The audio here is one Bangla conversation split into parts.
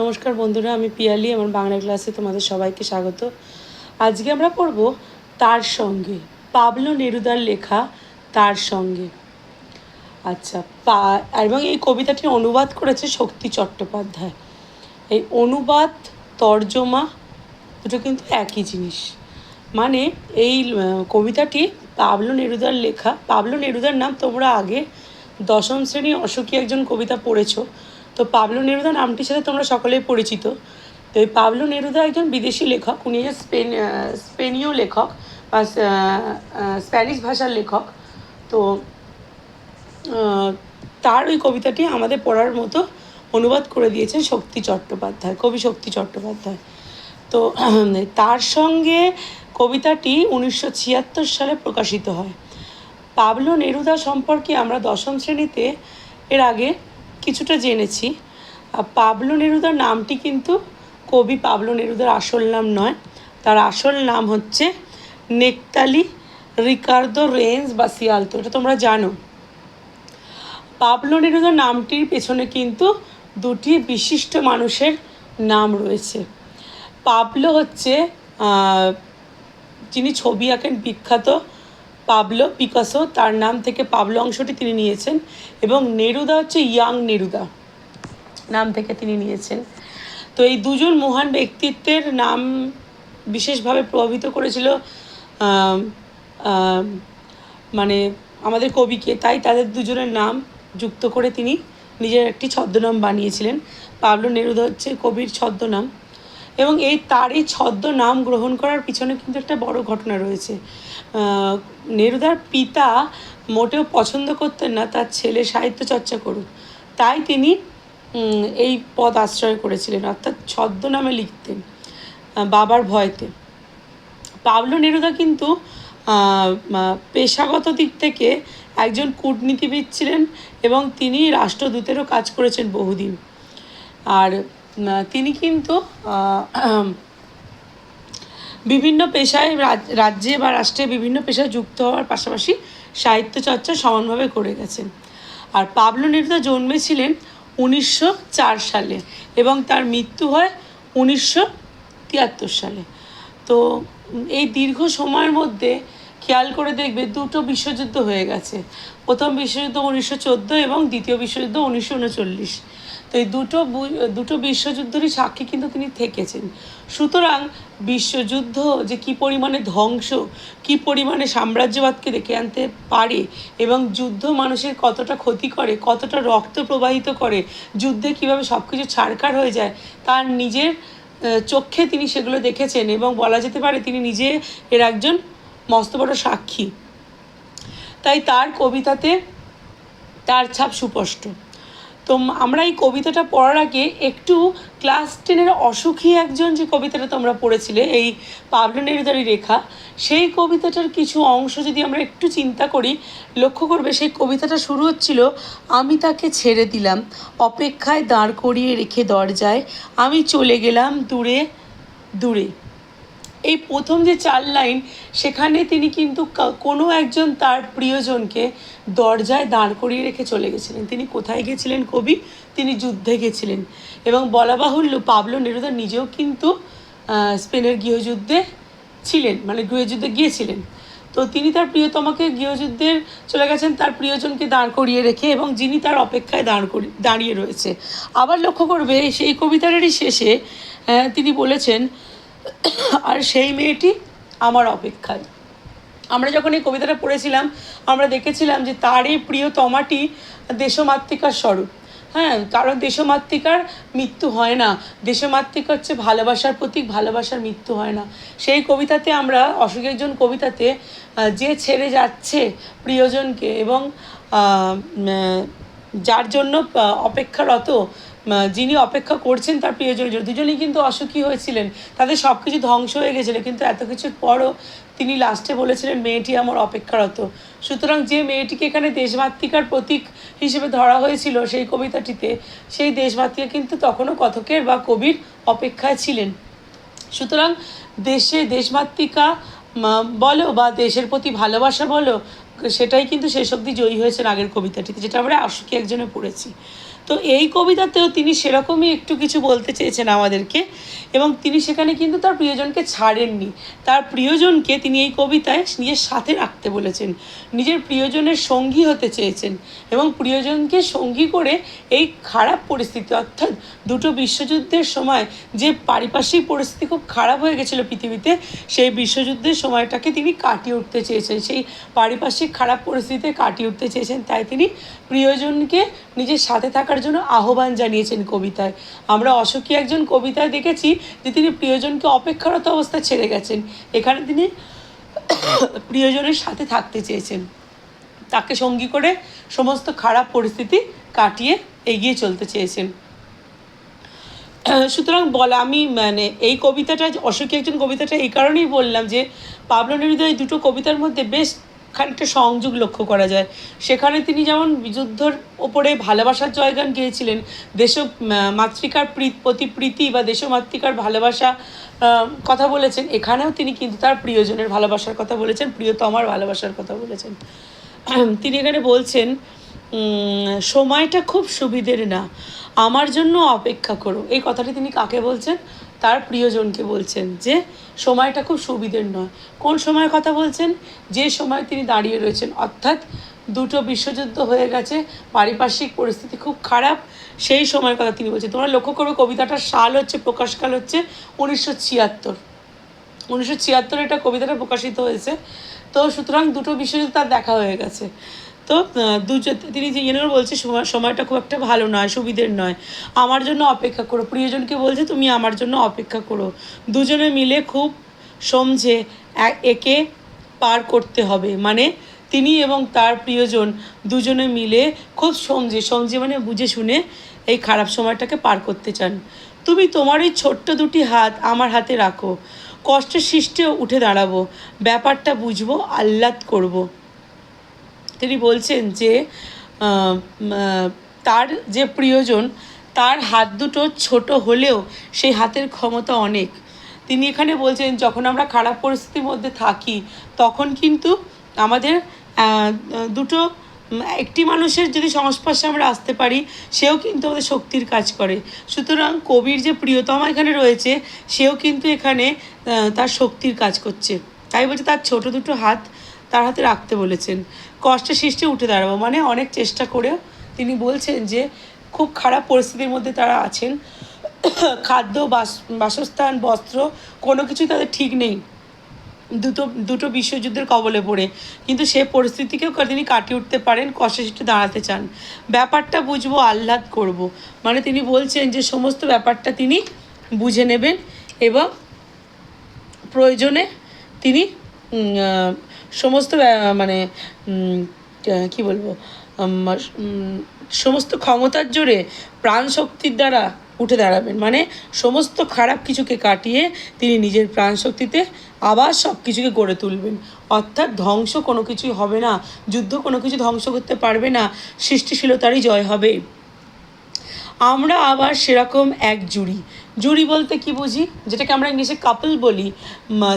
নমস্কার বন্ধুরা, আমি পিয়ালি, আমার বাংলা ক্লাসে তোমাদের সবাইকে স্বাগত। আজকে আমরা পড়ব তার সঙ্গে, পাবলো নেরুদার লেখা তার সঙ্গে। আচ্ছা পা, এবং এই কবিতাটি অনুবাদ করেছে শক্তি চট্টোপাধ্যায়। এই অনুবাদ, তর্জমা, দুটো কিন্তু একই জিনিস। মানে এই কবিতাটি পাবলো নেরুদার লেখা, পাবলো নেরুদার নাম তোমরা আগে দশম শ্রেণি অসুখী একজন কবিতা পড়েছো। তো পাবলো নেরুদা নামটির সাথে তোমরা সকলেই পরিচিত। তো এই পাবলো নেরুদা একজন বিদেশি লেখক, উনি স্পেন স্পেনীয় লেখক বা স্প্যানিশ ভাষার লেখক। তো তার ওই কবিতাটি আমাদের পড়ার মতো অনুবাদ করে দিয়েছেন শক্তি চট্টোপাধ্যায়, কবি শক্তি চট্টোপাধ্যায়। তো, তার সঙ্গে কবিতাটি উনিশশো ছিয়াত্তর সালে প্রকাশিত হয়। পাবলো নেরুদা সম্পর্কে আমরা দশম শ্রেণীতে এর আগে কিছুটা জেনেছি। পাবলো নেরুদার নামটি কিন্তু কবি পাবলো নেরুদার আসল নাম নয়। তার আসল নাম হচ্ছে নেকতালি রিকার্দো রেঞ্জ বা সিয়ালতো, এটা তোমরা জানো। পাবলো নেরুদা নামটির পেছনে কিন্তু দুটি বিশিষ্ট মানুষের নাম রয়েছে। পাবলো হচ্ছে যিনি ছবি আঁকেন বিখ্যাত পাবলো পিকাসো, তার নাম থেকে পাবলো অংশটি তিনি নিয়েছেন এবং নেরুদা হচ্ছে ইয়াং নেরুদা নাম থেকে তিনি নিয়েছেন। তো এই দুজন মহান ব্যক্তিত্বের নাম বিশেষভাবে প্রভাবিত করেছিল মানে আমাদের কবিকে। তাই তাদের দুজনের নাম যুক্ত করে তিনি নিজের একটি ছদ্মনাম বানিয়েছিলেন। পাবলো নেরুদা হচ্ছে কবির ছদ্মনাম। এবং এই তারই ছদ্মনাম গ্রহণ করার পিছনে কিন্তু একটা বড় ঘটনা রয়েছে। নেরুদার পিতা মোটেও পছন্দ করতেন না, তার ছেলে সাহিত্য চর্চা করুক। তাই তিনি এই পদ আশ্রয় করেছিলেন, অর্থাৎ ছদ্মনামে লিখতেন বাবার ভয়তে। পাবলো নেরুদা কিন্তু পেশাগত দিক থেকে একজন কূটনীতিবিদ ছিলেন এবং তিনি রাষ্ট্রদূতেরও কাজ করেছেন বহুদিন। আর তিনি কিন্তু বিভিন্ন পেশায় রাজ- রাজ্যে বা রাষ্ট্রে বিভিন্ন পেশায় যুক্ত হওয়ার পাশাপাশি সাহিত্য চর্চা সমানভাবে করে গেছেন। আর পাবলো নেরুদা জন্মেছিলেন উনিশশো চার সালে এবং তার মৃত্যু হয় উনিশশো তিয়াত্তর সালে। তো, এই দীর্ঘ সময়ের মধ্যে খেয়াল করে দেখবে দুটো বিশ্বযুদ্ধ হয়ে গেছে। প্রথম বিশ্বযুদ্ধ উনিশশো চোদ্দ এবং দ্বিতীয় বিশ্বযুদ্ধ উনিশশো উনচল্লিশ। তো এই দুটো দুটো বিশ্বযুদ্ধেরই সাক্ষী কিন্তু তিনি থেকেছেন। সুতরাং বিশ্বযুদ্ধ যে কী পরিমাণে ধ্বংস, কী পরিমাণে সাম্রাজ্যবাদকে ডেকে আনতে পারে এবং যুদ্ধ মানুষের কতটা ক্ষতি করে, কতটা রক্ত প্রবাহিত করে, যুদ্ধে কীভাবে সব কিছু ছাড়কার হয়ে যায়, তার নিজের চোখে তিনি সেগুলো দেখেছেন এবং বলা যেতে পারে তিনি নিজে এর একজন মস্ত বড় সাক্ষী। তাই তার কবিতাতে তার ছাপ সুস্পষ্ট। তো আমরা এই কবিতাটা পড়ার আগে একটু ক্লাস টেনের অসুখী একজন যে কবিতাটা তোমরা পড়েছিলে, এই পাবলো নেরুদারি রেখা, সেই কবিতাটার কিছু অংশ যদি আমরা একটু চিন্তা করি, লক্ষ্য করবে সেই কবিতাটা শুরু হচ্ছিল, আমি তাকে ছেড়ে দিলাম, অপেক্ষায় দাঁড় করিয়ে রেখে দরজায়, আমি চলে গেলাম দূরে দূরে। এই প্রথম যে চার লাইন, সেখানে তিনি কিন্তু কোনো একজন তার প্রিয়জনকে দরজায় দাঁড় করিয়ে রেখে চলে গেছিলেন। তিনি কোথায় গেছিলেন কবি? তিনি যুদ্ধে গেছিলেন। এবং বলা বাহুল্য, পাবলো নেরুদা নিজেও কিন্তু স্পেনের গৃহযুদ্ধে ছিলেন মানে গৃহযুদ্ধে গিয়েছিলেন। তো তিনি তার প্রিয়তমাকে গৃহযুদ্ধের চলে গেছেন, তার প্রিয়জনকে দাঁড় করিয়ে রেখে এবং যিনি তার অপেক্ষায় দাঁড় করি, দাঁড়িয়ে রয়েছে। আবার লক্ষ্য করবে, সেই কবিতাটারই শেষে তিনি বলেছেন আর সেই মেয়েটি আমার অপেক্ষায়। আমরা যখন এই কবিতাটা পড়েছিলাম, আমরা দেখেছিলাম যে তার তারই প্রিয়তমাটি দেশমাতৃকার স্বরূপ। হ্যাঁ কারণ দেশমাতৃকার মৃত্যু হয় না। দেশমাতৃকা হচ্ছে ভালোবাসার প্রতীক, ভালোবাসার মৃত্যু হয় না। সেই কবিতাতে আমরা অশোক একজন কবিতাতে যে ছেড়ে যাচ্ছে প্রিয়জনকে এবং যার জন্য অপেক্ষারত যিনি অপেক্ষা করছেন তার প্রিয়জনের জন্য দুজনেই কিন্তু অসুখী হয়েছিলেন। তাদের সব কিছু ধ্বংস হয়ে গেছিল, কিন্তু এত কিছুর পরও তিনি লাস্টে বলেছিলেন, মেয়েটি আমার অপেক্ষারত। সুতরাং যে মেয়েটিকে এখানে দেশমাতৃকার প্রতীক হিসেবে ধরা হয়েছিল সেই কবিতাটিতে, সেই দেশমাতৃকা কিন্তু তখনও কথকের বা কবির অপেক্ষায় ছিলেন। সুতরাং দেশে দেশমাতৃকা বলো বা দেশের প্রতি ভালোবাসা বলো, সেটাই কিন্তু শেষ অবধি জয়ী হয়েছেন আগের কবিতাটিতে, যেটা আমরা আশুকি একজনে পড়েছি। তো এই কবিতাতেও তিনি সেরকমই একটু কিছু বলতে চেয়েছেন আমাদেরকে এবং তিনি সেখানে কিন্তু তার প্রিয়জনকে ছাড়েননি। তার প্রিয়জনকে তিনি এই কবিতায় নিজের সাথে রাখতে বলেছেন। নিজের প্রিয়জনের সঙ্গী হতে চেয়েছেন এবং প্রিয়জনকে সঙ্গী করে এই খারাপ পরিস্থিতি, অর্থাৎ দুটো বিশ্বযুদ্ধের সময় যে পারিপার্শ্বিক পরিস্থিতি খুব খারাপ হয়ে গেছিল পৃথিবীতে, সেই বিশ্বযুদ্ধের সময়টাকে তিনি কাটিয়ে উঠতে চেয়েছেন। সেই পারিপার্শ্বিক খারাপ পরিস্থিতিতে কাটিয়ে উঠতে চেয়েছেন, তাই তিনি প্রিয়জনকে নিজের সাথে থাকার জন্য আহ্বান জানিয়েছেন কবিতায়। আমরা অশোকী একজন কবিতায় দেখেছি যে তিনি প্রিয়জনকে অপেক্ষারত অবস্থায় ছেড়ে গেছেন। এখানে তিনি প্রিয়জনের সাথে থাকতে চেয়েছেন। তাকে সঙ্গী করে সমস্ত খারাপ পরিস্থিতি কাটিয়ে এগিয়ে চলতে চেয়েছেন। সুতরাং বলা, আমি মানে এই কবিতাটা, অশোকী একজন কবিতাটা এই কারণেই বললাম যে পাবলো নেরুদা এই দুটো কবিতার মধ্যে বেশ খানিকটা সংযোগ লক্ষ্য করা যায়। সেখানে তিনি যেমন যুদ্ধর ওপরে ভালোবাসার জয়গান গিয়েছিলেন, দেশ মাতৃকার প্রী- প্রতি প্রীতি বা দেশমাতৃকার ভালোবাসা কথা বলেছেন, এখানেও তিনি কিন্তু তার প্রিয়জনের ভালোবাসার কথা বলেছেন, প্রিয়তমার ভালোবাসার কথা বলেছেন। তিনি এখানে বলছেন সময়টা খুব সুবিধের না, আমার জন্য অপেক্ষা করো। এই কথাটি তিনি কাকে বলছেন? তার প্রিয়জনকে বলছেন যে, সময়টা খুব সুবিধের নয়। কোন সময়ের কথা বলছেন? যে সময় তিনি দাঁড়িয়ে রয়েছেন। অর্থাৎ দুটো বিশ্বযুদ্ধ হয়ে গেছে, পারিপার্শ্বিক পরিস্থিতি খুব খারাপ, সেই সময়ের কথা তিনি বলছেন। তোমরা লক্ষ্য করবে কবিতাটার সাল হচ্ছে, প্রকাশকাল হচ্ছে উনিশশো ছিয়াত্তর। উনিশশো ছিয়াত্তরে এটা কবিতাটা প্রকাশিত হয়েছে। তো সুতরাং দুটো বিশ্বযুদ্ধ তার দেখা হয়ে গেছে। তো দুজন তিনি ইয়েনেরও বলছে, সময় সময়টা খুব একটা ভালো নয়, সুবিধের নয়। আমার জন্য অপেক্ষা করো। প্রিয়জনকে বলছে, তুমি আমার জন্য অপেক্ষা করো। দুজনে মিলে খুব সমঝে একে পার করতে হবে। মানে তিনি এবং তার প্রিয়জন দুজনে মিলে খুব সমঝে সমঝে মানে বুঝে শুনে এই খারাপ সময়টাকে পার করতে চান। তুমি তোমার এই ছোট্ট দুটি হাত আমার হাতে রাখো। কষ্টের সৃষ্টিও উঠে দাঁড়াবো। ব্যাপারটা বুঝব, আহ্লাদ করব। তিনি বলছেন যে তার যে প্রিয়জন, তার হাত দুটো ছোট হলেও সেই হাতের ক্ষমতা অনেক। তিনি এখানে বলছেন, যখন আমরা খারাপ পরিস্থিতির মধ্যে থাকি, তখন কিন্তু আমাদের দুটো একটি মানুষের যদি সংস্পর্শে আমরা আসতে পারি, সেও কিন্তু আমাদের শক্তির কাজ করে। সুতরাং কবির যে প্রিয়তমা এখানে রয়েছে, সেও কিন্তু এখানে তার শক্তির কাজ করছে। তাই বলছে, তার ছোট দুটো হাত তার হাতে রাখতে বলেছেন। কষ্টের সৃষ্টি উঠে দাঁড়াবো। মানে অনেক চেষ্টা করেও তিনি বলছেন যে, খুব খারাপ পরিস্থিতির মধ্যে তারা আছেন। খাদ্য, বাস, বাসস্থান, বস্ত্র, কোনো কিছুই তাদের ঠিক নেই। দুটো দুটো বিশ্বযুদ্ধের কবলে পড়ে। কিন্তু সে পরিস্থিতিকেও তিনি কাটিয়ে উঠতে পারেন, কষ্টে দাঁড়াতে চান। ব্যাপারটা বুঝব, আহ্লাদ করব। মানে তিনি বলছেন যে, সমস্ত ব্যাপারটা তিনি বুঝে নেবেন এবং প্রয়োজনে তিনি সমস্ত মানে কি বলব সমস্ত ক্ষমতার জোরে প্রাণ শক্তির দ্বারা উঠে দাঁড়াবেন। মানে সমস্ত খারাপ কিছুকে কাটিয়ে তিনি নিজের প্রাণ শক্তিতে আবার সব কিছুকে গড়ে তুলবেন। অর্থাৎ ধ্বংস কোনো কিছুই হবে না, যুদ্ধ কোনো কিছু ধ্বংস করতে পারবে না, সৃষ্টিশীলতারই জয় হবে। আমরা আবার সেরকম এক জুড়ি। জুড়ি বলতে কি বুঝি? যেটাকে আমরা ইংলিশে কাপল বলি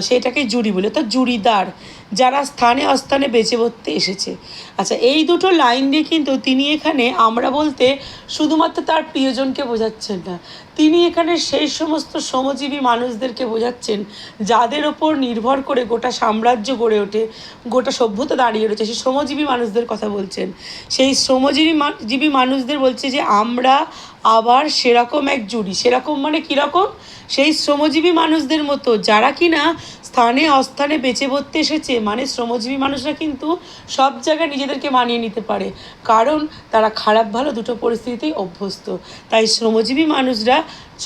সেটাকে জুড়ি বলি, অর্থাৎ জুড়িদার। যারা স্থানে অস্থানে বেঁচে পড়তে এসেছে। আচ্ছা এই দুটো লাইন দিয়ে কিন্তু তিনি এখানে আমরা বলতে শুধুমাত্র তার প্রিয়জনকে বোঝাচ্ছেন না। তিনি এখানে সেই সমস্ত শ্রমজীবী মানুষদেরকে বোঝাচ্ছেন যাদের ওপর নির্ভর করে গোটা সাম্রাজ্য গড়ে ওঠে, গোটা সভ্যতা দাঁড়িয়ে রয়েছে। সেই শ্রমজীবী মানুষদের কথা বলছেন। সেই শ্রমজীবী জীবী মানুষদের বলছে যে, আমরা আবার সেরকম এক জুড়ি। সেরকম মানে কীরকম? সেই শ্রমজীবী মানুষদের মতো, যারা কিনা স্থানে অস্থানে বেঁচে বলতে এসেছে। মানে শ্রমজীবী মানুষরা কিন্তু সব জায়গায় নিজেদেরকে মানিয়ে নিতে পারে। কারণ তারা খারাপ, ভালো দুটো পরিস্থিতিতেই অভ্যস্ত। তাই শ্রমজীবী মানুষরা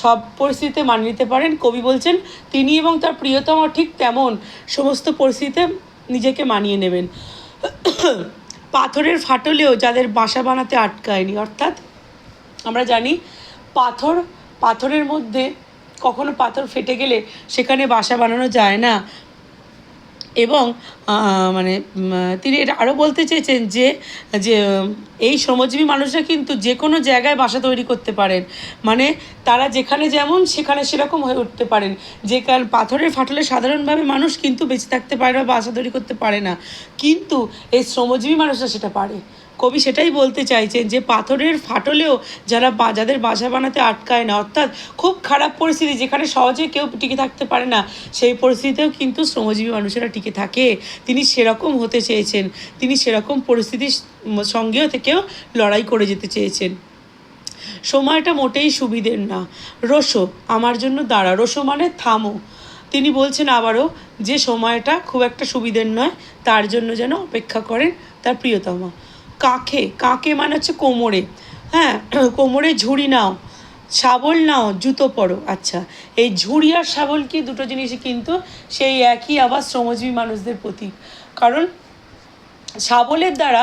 সব পরিস্থিতিতে মানিয়ে নিতে পারেন। কবি বলছেন, তিনি এবং তার প্রিয়তম ঠিক তেমন। সমস্ত পরিস্থিতিতে নিজেকে মানিয়ে নেবেন। পাথরের ফাটলেও যাদের বাসা বানাতে আটকায়নি। অর্থাৎ আমরা জানি, পাথর, পাথরের মধ্যে কখনো পাথর ফেটে গেলে সেখানে বাসা বানানো যায় না। এবং মানে তিনি এটা আরও বলতে চেয়েছেন যে যে, এই শ্রমজীবী মানুষরা কিন্তু যে কোনো জায়গায় বাসা তৈরি করতে পারেন। মানে তারা যেখানে যেমন, সেখানে সেরকম হয়ে উঠতে পারেন। যে কারণ পাথরের ফাটলে সাধারণভাবে মানুষ কিন্তু বেঁচে থাকতে পারে না বাসা তৈরি করতে পারে না। কিন্তু এই শ্রমজীবী মানুষরা সেটা পারে। কবি সেটাই বলতে চাইছেন যে পাথরের ফাটলেও যারা যাদের বাসা বানাতে আটকায় না, অর্থাৎ খুব খারাপ পরিস্থিতি যেখানে সহজে কেউ টিকে থাকতে পারে না, সেই পরিস্থিতিতেও কিন্তু শ্রমজীবী মানুষেরা টিকে থাকে। তিনি সেরকম হতে চেয়েছেন, তিনি সেরকম পরিস্থিতির সঙ্গেও থেকেও লড়াই করে যেতে চেয়েছেন। সময়টা মোটেই সুবিধের না। রসো আমার জন্য দাঁড়া। রসো মানে থামো। তিনি বলছেন আবারও যে সময়টা খুব একটা সুবিধের নয়, তার জন্য যেন অপেক্ষা করেন তার প্রিয়তমা। কাকে? কাকে মানে হচ্ছে কোমরে। হ্যাঁ কোমরে ঝুড়ি নাও, শাবল নাও, জুতো পরো। আচ্ছা এই ঝুড়ি আর শাবল কি দুটো জিনিসই কিন্তু সেই একই আবার শ্রমজীবী মানুষদের প্রতীক। কারণ শাবলের দ্বারা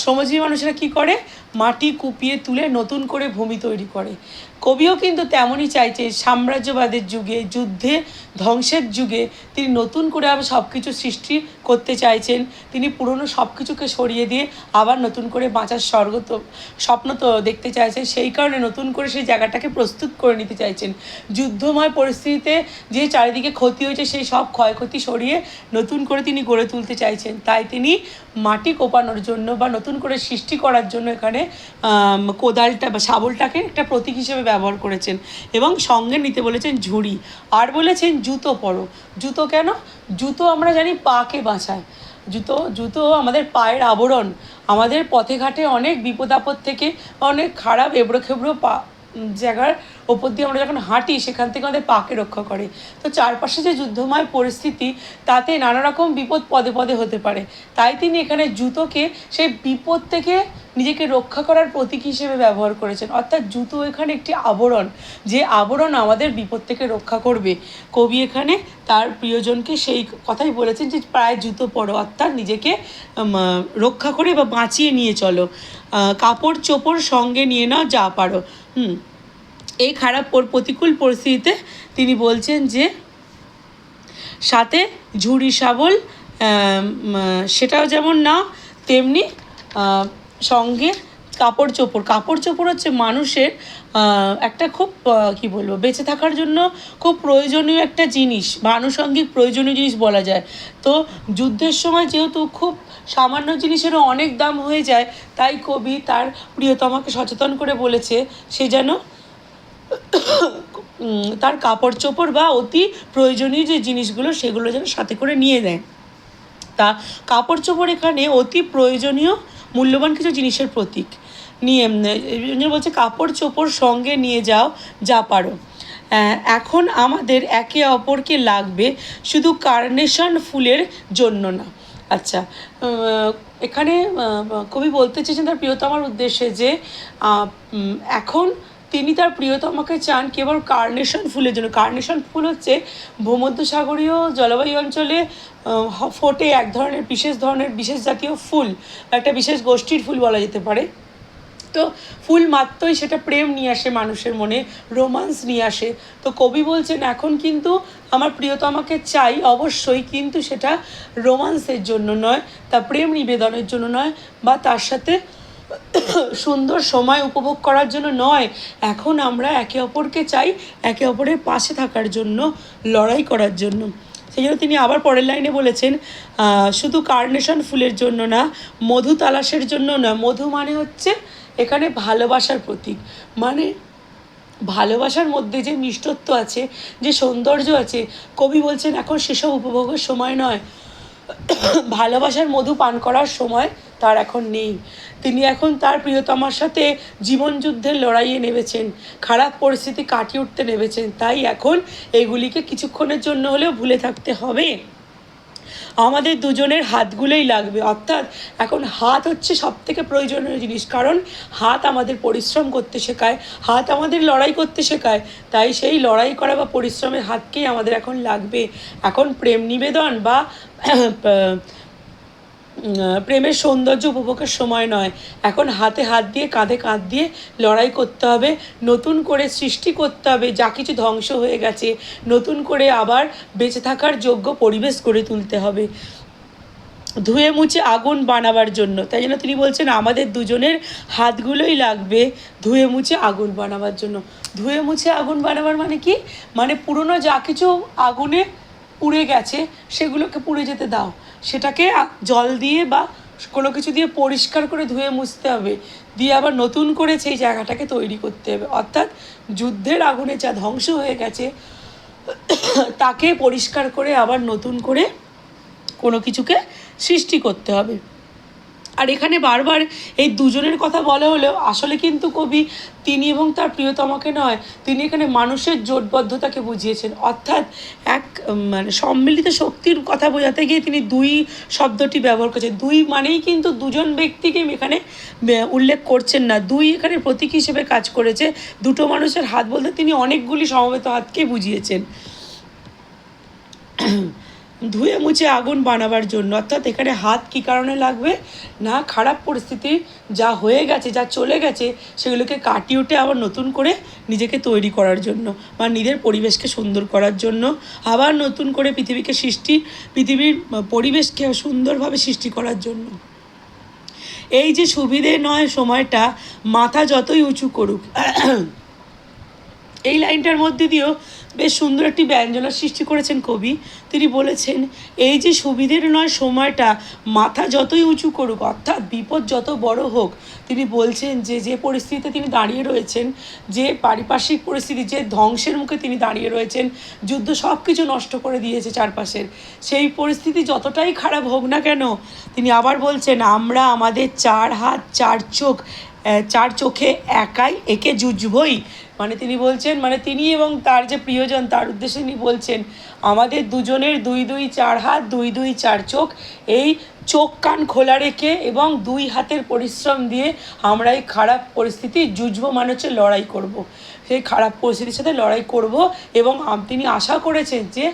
শ্রমজীবী মানুষেরা কি করে? মাটি কুপিয়ে তুলে নতুন করে ভূমি তৈরি করে। কবিও কিন্তু তেমনই চাইছে, সাম্রাজ্যবাদের যুগে, যুদ্ধে, ধ্বংসের যুগে তিনি নতুন করে আবার সব কিছু সৃষ্টি করতে চাইছেন, তিনি পুরনো সব কিছুকে সরিয়ে দিয়ে আবার নতুন করে বাঁচার স্বর্গ তো, স্বপ্ন তো দেখতে চাইছেন। সেই কারণে নতুন করে সেই জায়গাটাকে প্রস্তুত করে নিতে চাইছেন। যুদ্ধময় পরিস্থিতিতে যে চারিদিকে ক্ষতি হয়েছে, সেই সব ক্ষয়ক্ষতি সরিয়ে নতুন করে তিনি গড়ে তুলতে চাইছেন। তাই তিনি মাটি কোপানোর জন্য বা নতুন করে সৃষ্টি করার জন্য এখানে কোদালটা বা শাবলটাকে একটা প্রতীক হিসেবে ব্যবহার করেছেন এবং সঙ্গে নিতে বলেছেন ঝুড়ি। আর বলেছেন জুতো পরো। জুতো কেন? জুতো আমরা জানি পাকে বাঁচায়। জুতো জুতো আমাদের পায়ের আবরণ, আমাদের পথে ঘাটে অনেক বিপদ আপদ থেকে অনেক খারাপ এবড়ো খেবড়ো পা জায়গার ওপর দিয়ে আমরা যখন হাঁটি, সেখান থেকে আমাদের পাকে রক্ষা করে। তো চারপাশে যে যুদ্ধময় পরিস্থিতি, তাতে নানা রকম বিপদ পদে পদে হতে পারে। তাই তিনি এখানে জুতোকে, সেই বিপদ থেকে নিজেকে রক্ষা করার প্রতীক হিসেবে ব্যবহার করেছেন। অর্থাৎ জুতো এখানে একটি আবরণ, যে আবরণ আমাদের বিপদ থেকে রক্ষা করবে। কবি এখানে তার প্রিয়জনকে সেই কথাই বলেছেন যে, প্রায় জুতো পরো, অর্থাৎ নিজেকে রক্ষা করে বা বাঁচিয়ে নিয়ে চলো। কাপড় চোপড় সঙ্গে নিয়ে নাও যা পারো। হুম। এই খারাপ পর- প্রতিকূল পরিস্থিতিতে তিনি বলছেন যে, সাথে ঝুড়ি, শাবল সেটাও যেমন না তেমনি সঙ্গে কাপড় চোপড়। কাপড় চোপড় হচ্ছে মানুষের একটা খুব কি বলব, বেঁচে থাকার জন্য খুব প্রয়োজনীয় একটা জিনিস আনুষঙ্গিক প্রয়োজনীয় জিনিস বলা যায়। তো যুদ্ধের সময় যেহেতু খুব সামান্য জিনিসেরও অনেক দাম হয়ে যায়, তাই কবি তার প্রিয়তমাকে সচেতন করে বলেছে, সে যেন তার কাপড় চোপড় বা অতি প্রয়োজনীয় যে জিনিসগুলো, সেগুলো যেন সাথে করে নিয়ে দেয় তা কাপড় চোপড় এখানে অতি প্রয়োজনীয় মূল্যবান কিছু জিনিসের প্রতীক। নিয়ে বলছে, কাপড় চোপড় সঙ্গে নিয়ে যাও, যা পারো। এখন আমাদের একে অপরকে লাগবে শুধু কার্নেশন ফুলের জন্য না। আচ্ছা এখানে কবি বলতে চেয়েছেন তার প্রিয়তমার উদ্দেশ্যে যে এখন তিনি তার প্রিয়তমাকে চান কেবল কার্নেশন ফুলের জন্য। কার্নেশন ফুল হচ্ছে ভূমধ্যসাগরীয় জলবায়ু অঞ্চলে ফোটে এক ধরনের বিশেষ ধরনের বিশেষ জাতীয় ফুল। একটা বিশেষ গোষ্ঠীর ফুল বলা যেতে পারে। তো ফুল মাত্রই সেটা প্রেম নিয়ে আসে মানুষের মনে, রোমান্স নিয়ে আসে। তো কবি বলছেন, এখন কিন্তু আমার প্রিয়তমাকে চাই অবশ্যই কিন্তু সেটা রোমান্সের জন্য নয়, তা প্রেম নিবেদনের জন্য নয়, বা তার সাথে সুন্দর সময় উপভোগ করার জন্য নয়। এখন আমরা একে অপরকে চাই একে অপরের পাশে থাকার জন্য, লড়াই করার জন্য। সেই জন্য তিনি আবার পরের লাইনে বলেছেন শুধু কার্নেশন ফুলের জন্য না, মধু তালাশের জন্য না। মধু মানে হচ্ছে এখানে ভালোবাসার প্রতীক। মানে ভালোবাসার মধ্যে যে মিষ্টত্ব আছে, যে সৌন্দর্য আছে, কবি বলছেন, এখন সেসব উপভোগের সময় নয়। ভালোবাসার মধু পান করার সময় তার এখন নেই। তিনি এখন তার প্রিয়তমার সাথে জীবনযুদ্ধের লড়াইয়ে নেমেছেন, খারাপ পরিস্থিতি কাটিয়ে উঠতে নেমেছেন। তাই এখন এগুলিকে কিছুক্ষণের জন্য হলেও ভুলে থাকতে হবে। আমাদের দুজনের হাতগুলোই লাগবে। অর্থাৎ এখন হাত হচ্ছে সব থেকে প্রয়োজনীয় জিনিস। কারণ হাত আমাদের পরিশ্রম করতে শেখায়, হাত আমাদের লড়াই করতে শেখায়। তাই সেই লড়াই করা বা পরিশ্রমের হাতকেই আমাদের এখন লাগবে। এখন প্রেম নিবেদন বা প্রেমের সৌন্দর্য উপভোগের সময় নয়। এখন হাতে হাত দিয়ে, কাঁধে কাঁধ দিয়ে লড়াই করতে হবে, নতুন করে সৃষ্টি করতে হবে, যা কিছু ধ্বংস হয়ে গেছে, নতুন করে আবার বেঁচে থাকার যোগ্য পরিবেশ গড়ে তুলতে হবে। ধুয়ে মুছে আগুন বানাবার জন্য। তাই জন্য তিনি বলছেন, আমাদের দুজনের হাতগুলোই লাগবে ধুয়ে মুছে আগুন বানাবার জন্য। ধুয়ে মুছে আগুন বানাবার মানে কি? মানে পুরনো যা কিছু আগুনে পুড়ে গেছে, সেগুলোকে পুড়ে যেতে দাও। সেটাকে জল দিয়ে বা কোনো কিছু দিয়ে পরিষ্কার করে ধুয়ে মুছতে হবে। দিয়ে আবার নতুন করে সেই জায়গাটাকে তৈরি করতে হবে। অর্থাৎ যুদ্ধের আগুনে যা ধ্বংস হয়ে গেছে, তাকে পরিষ্কার করে আবার নতুন করে কোনো কিছুকে সৃষ্টি করতে হবে। আর এখানে বারবার এই দুজনের কথা বলা হলেও আসলে কিন্তু কবি তিনি এবং তার প্রিয়তমাকে নয়, তিনি এখানে মানুষের জোটবদ্ধতাকে বুঝিয়েছেন। অর্থাৎ এক মানে সম্মিলিত শক্তির কথা বোঝাতে গিয়ে তিনি দুই শব্দটি ব্যবহার করেছেন। দুই মানেই কিন্তু দুজন ব্যক্তিকে এখানে উল্লেখ করছেন না। দুই এখানে প্রতীক হিসেবে কাজ করেছে। দুটো মানুষের হাত বলতে তিনি অনেকগুলি সমবেত হাতকে বুঝিয়েছেন। ধুয়ে মুছে আগুন বানাবার জন্য। অর্থাৎ এখানে হাত কী কারণে লাগবে? না, খারাপ পরিস্থিতি, যা হয়ে গেছে, যা চলে গেছে, সেগুলোকে কাটিয়ে উঠে আবার নতুন করে নিজেকে তৈরি করার জন্য বা নিজের পরিবেশকে সুন্দর করার জন্য। আবার নতুন করে পৃথিবীকে সৃষ্টি, পৃথিবীর পরিবেশকে সুন্দরভাবে সৃষ্টি করার জন্য। এই যে সুবিধে নয় সময়টা, মাথা যতই উঁচু করুক, এই লাইনটার মধ্যে দিয়েও বেশ সুন্দর একটি ব্যঞ্জনার সৃষ্টি করেছেন কবি। তিনি বলেছেন, এই যে সুবিধের নয় সময়টা, মাথা যতই উঁচু করুক, অর্থাৎ বিপদ যত বড় হোক, তিনি বলছেন যে যে পরিস্থিতিতে তিনি দাঁড়িয়ে রয়েছেন, যে পারিপার্শ্বিক পরিস্থিতি, যে ধ্বংসের মুখে তিনি দাঁড়িয়ে রয়েছেন, যুদ্ধ সব কিছু নষ্ট করে দিয়েছে চারপাশের। সেই পরিস্থিতি যতটাই খারাপ হোক না কেন, তিনি আবার বলছেন, আমরা আমাদের চার হাত, চার চোখ চার চোখে একাই একে জুজবই মানে তিনি বলছেন মানে তিনি এবং তার যে প্রিয়জন, তার উদ্দেশ্যে তিনি বলছেন, আমাদের দুজনের দুই দুই চার হাত, দুই দুই চার চোখ, এই চোখ কান খোলা রেখে এবং দুই হাতের পরিশ্রম দিয়ে আমরা এই খারাপ পরিস্থিতি জুজবো মানে হচ্ছে লড়াই করব। সেই খারাপ পরিস্থিতির সাথে লড়াই করব এবং তিনি আশা করেছেন যে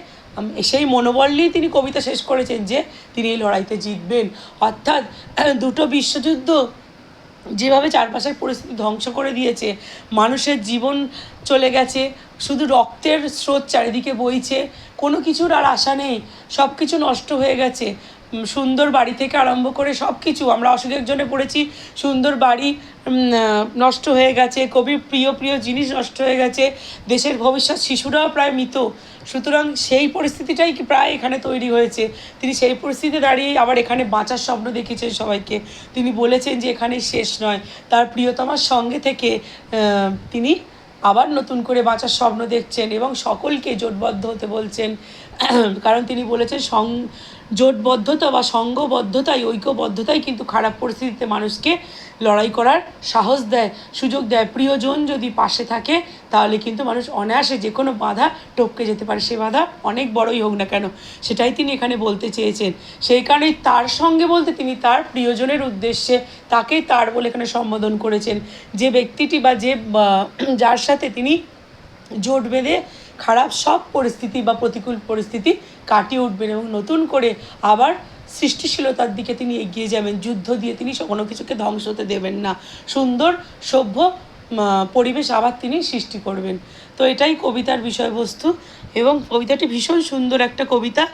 সেই মনোবল নিয়েই তিনি কবিতা শেষ করেছেন যে, তিনি এই লড়াইতে জিতবেন অর্থাৎ দুটো বিশ্বযুদ্ধ যেভাবে চারপাশের পরিস্থিতি ধ্বংস করে দিয়েছে, মানুষের জীবন চলে গেছে, শুধু রক্তের স্রোত চারিদিকে বইছে, কোনো কিছুর আর আশা নেই সব কিছু নষ্ট হয়ে গেছে। সুন্দর বাড়ি থেকে আরম্ভ করে সব কিছু আমরা অসুখের জন্য পড়েছি, সুন্দর বাড়ি নষ্ট হয়ে গেছে, কবির প্রিয় প্রিয় জিনিস নষ্ট হয়ে গেছে, দেশের ভবিষ্যৎ শিশুরাও প্রায় মৃত। সুতরাং সেই পরিস্থিতিটাই কি প্রায় এখানে তৈরি হয়েছে। তিনি সেই পরিস্থিতিতে দাঁড়িয়েই আবার এখানে বাঁচার স্বপ্ন দেখিয়েছেন সবাইকে। তিনি বলেছেন যে এখানে শেষ নয়। তার প্রিয়তমার সঙ্গে থেকে তিনি আবার নতুন করে বাঁচার স্বপ্ন দেখছেন এবং সকলকে জোটবদ্ধ হতে বলছেন। কারণ তিনি বলেছেন সং জোটবদ্ধতা বা সঙ্গবদ্ধতাই, ঐক্যবদ্ধতাই কিন্তু খারাপ পরিস্থিতিতে মানুষকে লড়াই করার সাহস দেয়, সুযোগ দেয়। প্রিয়জন যদি পাশে থাকে, তাহলে কিন্তু মানুষ অনায়াসে যে কোনো বাধা টপকে যেতে পারে। সে বাধা অনেক বড়ই হোক না কেন, সেটাই তিনি এখানে বলতে চেয়েছেন। সেই কারণেই তার সঙ্গে বলতে তিনি তার প্রিয়জনের উদ্দেশ্যে তাকেই তার বলে এখানে সম্বোধন করেছেন। যে ব্যক্তিটি বা যে যার সাথে তিনি জোট বেঁধে খারাপ সব পরিস্থিতি বা প্রতিকূল পরিস্থিতি কাটিয়ে উঠবেন এবং নতুন করে আবার সৃষ্টিশীলতার দিকে তিনি এগিয়ে যাবেন, যুদ্ধ দিয়ে তিনি কোনো কিছুকে ধ্বংস হতে দেবেন না। সুন্দর, সভ্য পরিবেশ আবার তিনি সৃষ্টি করবেন। তো এটাই কবিতার বিষয়বস্তু এবং কবিতাটি ভীষণ সুন্দর একটা কবিতা।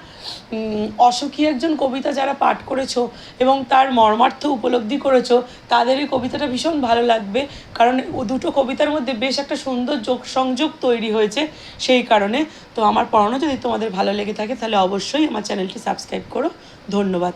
অসুখী একজন কবিতা যারা পাঠ করেছ এবং তার মর্মার্থ উপলব্ধি করেছ, তাদের এই কবিতাটা ভীষণ ভালো লাগবে। কারণ ও দুটো কবিতার মধ্যে বেশ একটা সুন্দর যোগ সংযোগ তৈরি হয়েছে সেই কারণে। তো আমার পড়ানো যদি তোমাদের ভালো লেগে থাকে, তাহলে অবশ্যই আমার চ্যানেলটি সাবস্ক্রাইব করো। ধন্যবাদ।